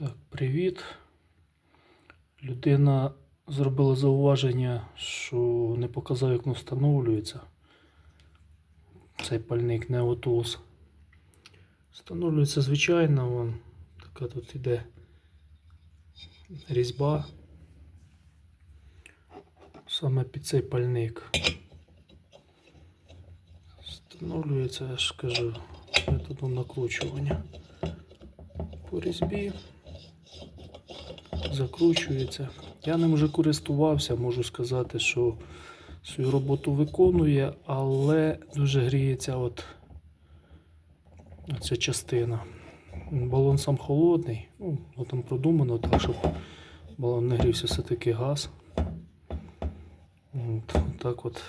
Так, привіт. Людина зробила зауваження, що не показав, як воно встановлюється. Цей пальник не отус. Встановлюється звичайно, вон така тут іде різьба. Саме під цей пальник. Встановлюється, я ж кажу, методом накручування. По різьбі закручується. Я ним вже користувався, можу сказати, що свою роботу виконує, але дуже гріється от ця частина. Балон сам холодний, ну, там продумано так, щоб балон не грівся все-таки газ. От, так от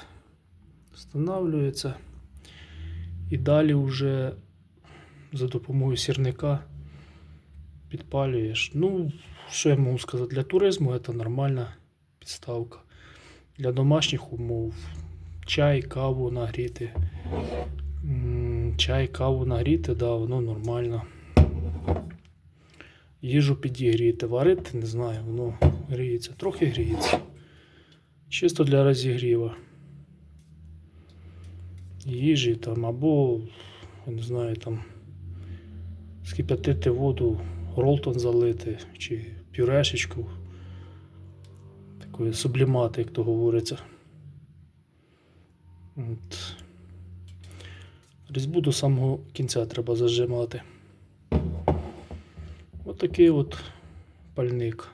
встановлюється. І далі вже за допомогою сірника підпалюєш. Ну, що я можу сказати, для туризму це нормальна підставка. Для домашніх умов чай, каву нагріти. Чай, каву нагріти, да, воно нормально. Їжу підігріти, варити, не знаю, воно гріється, трохи гріється. Чисто для розігріва. Їжі там або, не знаю, там скип'ятити воду, ролтон залити чи пюрешечку. Такої сублімати, як то говориться. От. Різьбу до самого кінця треба зажимати. Отакий от пальник.